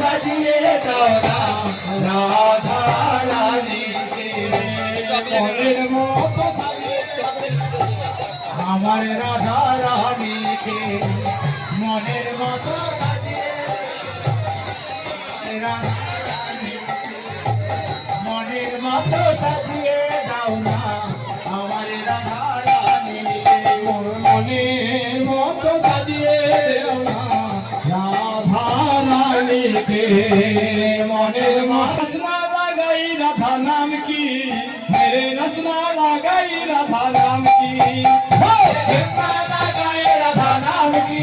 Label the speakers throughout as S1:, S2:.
S1: সাজিয়ে দাও না রাধা রানীকে মনের মতো আমার রাধা মনের মতো মনের মতো সাজিয়ে দাও না আমার রাধা মোর মনের মতো সাজিয়ে দাও না রাধা রানীকে মনের মতো লাগাই, রাধা নাম কি? মেরে রসনা লাগাই, রাধা নাম কি? রাধা নাম কি?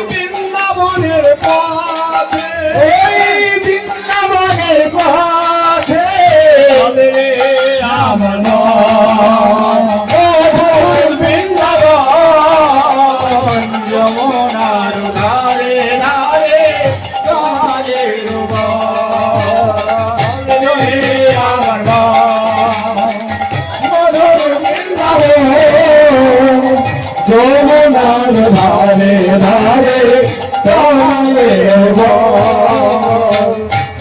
S1: যমুনার ধারে ধারে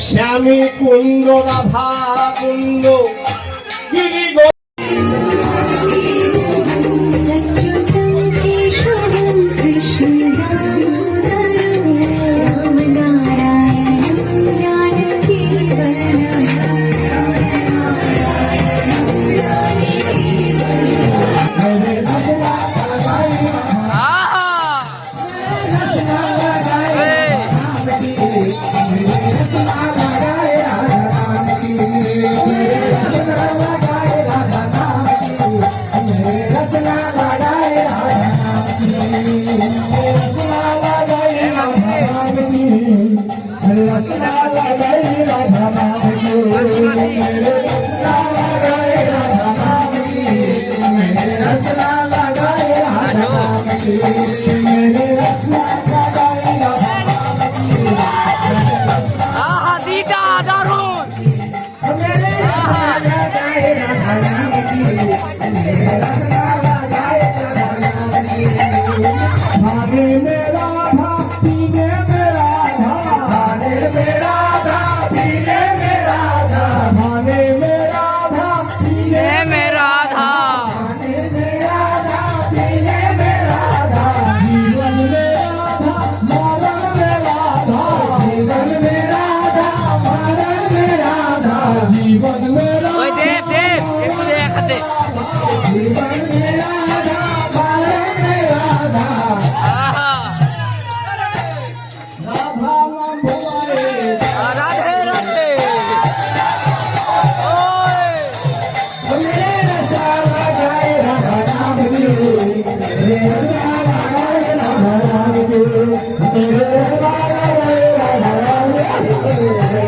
S1: শ্যামী কুন্দ রাধা কুণ্ড
S2: আহা
S1: Thank you.